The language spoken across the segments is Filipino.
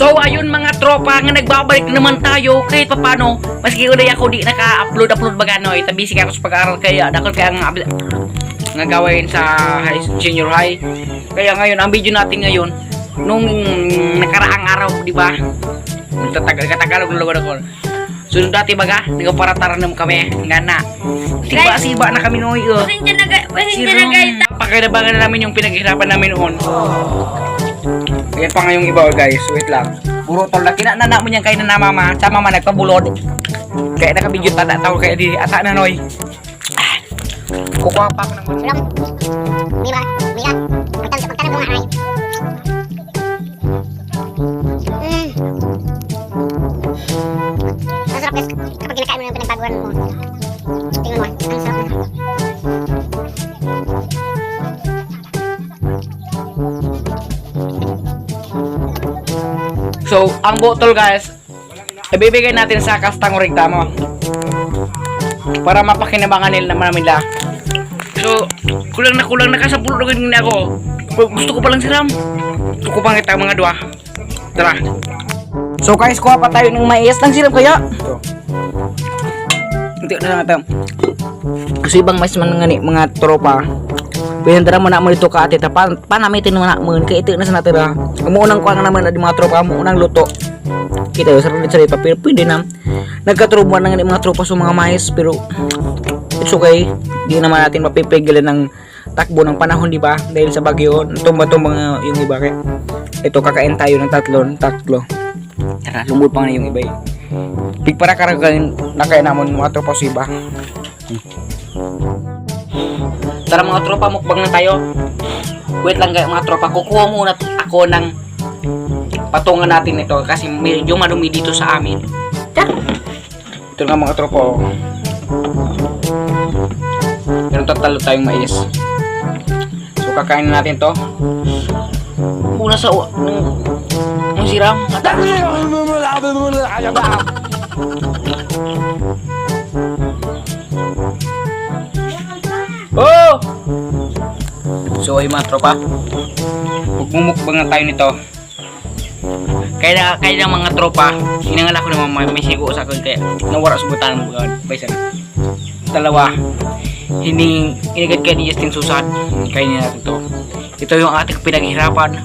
So ayun mga tropa nga nagbabalik na naman tayo kahit papano maski ulit ako di naka-upload upload baga no itabi si ako sa pag-aaral kaya dakol kaya nga nga sa high, junior high kaya ngayon ang video natin ngayon nung nakaraang araw di ba Tatagal katagalog ng lugar ako Sunod dati baga, nagpaparataran naman kami nga na. Siba siba na kami noy. Oh. Pasensya na Pasensya na guys. pakinabangan na namin yung pinaghirapan namin noon. Ayan pa nga yung iba guys, wait lang. Puro tol na kinanana mo niyan kay na mama, sa mama nagpabulod. Kaya nakabidyo tada tao kaya di ata na noy. Ah, Kukuha pa ako ng. Mira, mira. So, ang botol guys, ibibigay natin sa kastang rekta mo. Para mapakinabangan nila naman nila. So, kulang na kulang na kasapul na ako. Gusto ko palang siram. Gusto ko pang kita mga dua. Tara. So guys, kuha pa tayo ng mais. Nang siram kaya? Ito. Hindi na natin. Kasi ibang mais man nga ni mga tropa. Pinandara mo na mo ito ka ate panamitin mo na mo kay ito na sa natira. Umuunang kuha naman na di mga tropa mo unang luto. Kita yung sarili sarili pa pero pwede na. Nagkatrubuan na nga ni mga tropa sa mga mais pero it's okay. Di naman natin mapipigilan ng takbo ng panahon di ba? Dahil sa bagyo, tumba-tumba yung iba kaya. Ito kakain tayo ng tatlo, tatlo. Tara, lumod pa nga yung iba eh. Big para karagain na kaya namon mga tropa sa iba. Tara mga tropa, mukbang na tayo. Wait lang kayo mga tropa, kukuha muna ako ng patungan natin ito kasi medyo marumi dito sa amin. Tara. Ito nga mga tropa. oh. Meron tatalo tayong mais. So kakain natin to. Muna sa u- ng ng siram. Ata. Oh! So ay mga tropa. Magmumukbang na tayo nito. Kaya kaya ng mga tropa, inangala ko naman may, may sigo sa akin kaya nawara sa butan ng bugad. Baysa na. Dalawa, hining inigad kay ni Justin Susan. Kaya niya natin to. Ito yung ating pinaghirapan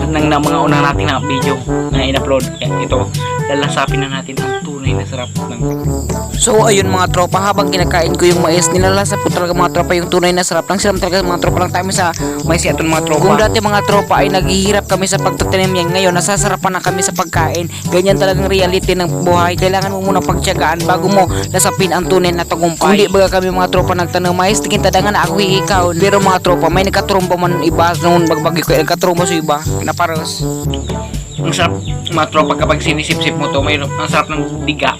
ng, ng mga unang natin na video na in-upload. Ito, lalasapin na natin ang tunay na sarap ng So ayun mga tropa habang kinakain ko yung mais nilalasap ko talaga mga tropa yung tunay na sarap ng siram talaga mga tropa lang tayo sa mais aton mga tropa. Kung dati mga tropa ay naghihirap kami sa pagtatanim yan ngayon nasasarapan na kami sa pagkain. Ganyan talagang reality ng buhay. Kailangan mo muna pagtiyagaan bago mo lasapin ang tunay na tagumpay. Kung di ba kami mga tropa nagtanong mais tingin tadangan ako ikaw. Pero mga tropa may nagkatromba man iba noon bagbagi ko nagkatromba sa iba na paros. Ang sarap mga tropa kapag sinisip-sip mo to mayroon ang sarap ng biga.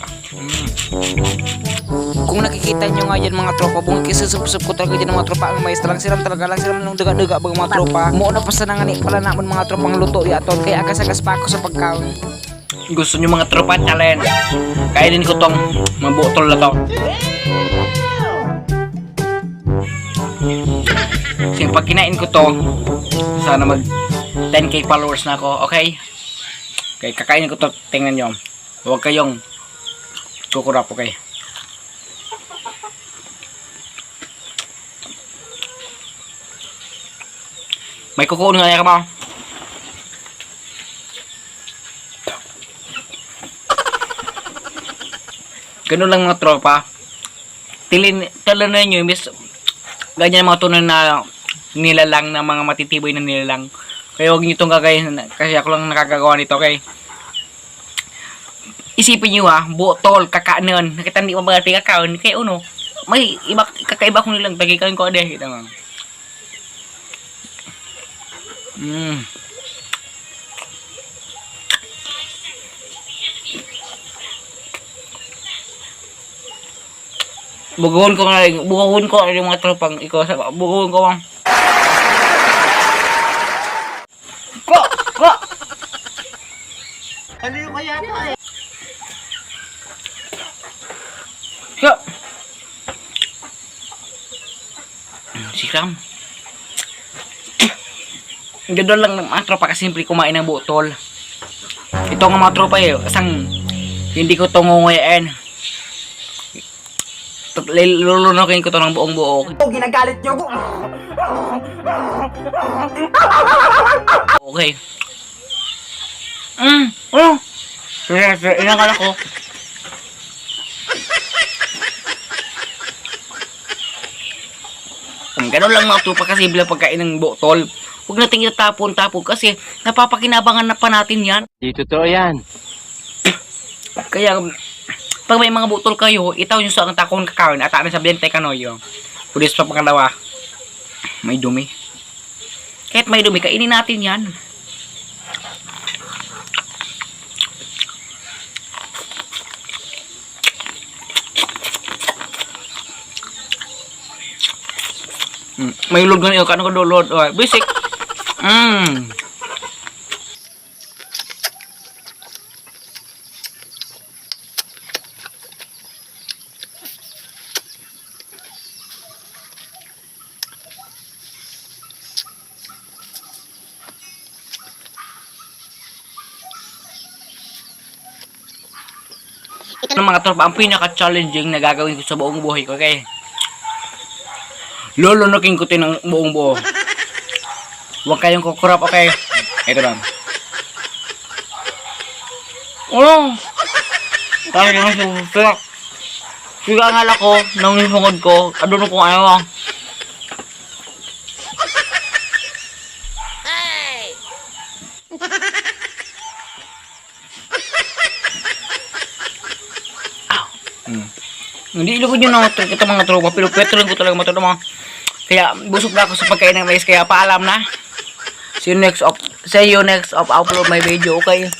Kung nakikita nyo nga yan mga tropa, bunga kisusup-sup ko talaga dyan mga tropa ang mais lang siram talaga lang siram ng daga-daga bang mga tropa. Muna pa sa nangani pala naman mga tropa ang luto yaton kaya agas-agas pa ako sa pagkaon. Gusto nyo mga tropa challenge? Kainin ko tong mga botol na to. Kasi pag kinain ko to, sana mag 10k followers na ako, okay? Okay, kakainin ko to, tingnan nyo. Huwag kayong kukurap, okay? May kukunin nga ka ba? Ganun lang mga tropa. Tilin, talan na nyo, miss, ganyan mga tunay na nilalang na mga matitiboy na nilalang. Kaya huwag nyo itong gagayin kasi ako lang nakakagawa nito, okay? Isipin nyo ha, botol, kakaanon, nakita hindi mo mga kakaon, kaya uno, may iba, kakaiba kong nilang tagikan ko ade, kita mo. Mm. Buguhon ko nga, buguhon ko yung mga tropang ikaw sa buguhon ko mang. Ko! Ko! Kaya to eh? Ko! Si Ram. Ang ganda lang ng mga tropa kasimple kumain ng botol. Ito nga mga tropa eh. Asang hindi ko ito ngunguyain. Lulunukin ko to ng buong buo. Oh, ginagalit nyo ko. Okay. Mm. Oh. Sige. Inakala ko. Um, ganun lang mga tropa kasi bilang pagkain ng botol. Huwag nating itatapon-tapon kasi napapakinabangan na pa natin yan. Di totoo yan. Kaya, pag may mga butol kayo, itaw nyo sa ang takon kakawin at ano sa bente kanoyo. Pulis pa pangalawa. May dumi. Kahit may dumi, kainin natin yan. May lord ganito, kano ko lord, oh, basic. Mm. ng mga tropa, ang pinaka-challenging na gagawin ko sa buong buhay ko, okay? Lulunukin ko ito ng buong buo. Huwag kayong kukurap, okay? Ito lang. Ano? Tayo lang sususak. Siga ang ala ko, nang nisungod ko, adun ko ano. Hmm. Hindi ilugod nyo na ito mga tropa, pero pwede lang ko talaga mga. Kaya busog na ako sa pagkain ng mais, kaya paalam na. See you next up, see you next up upload my video, okay?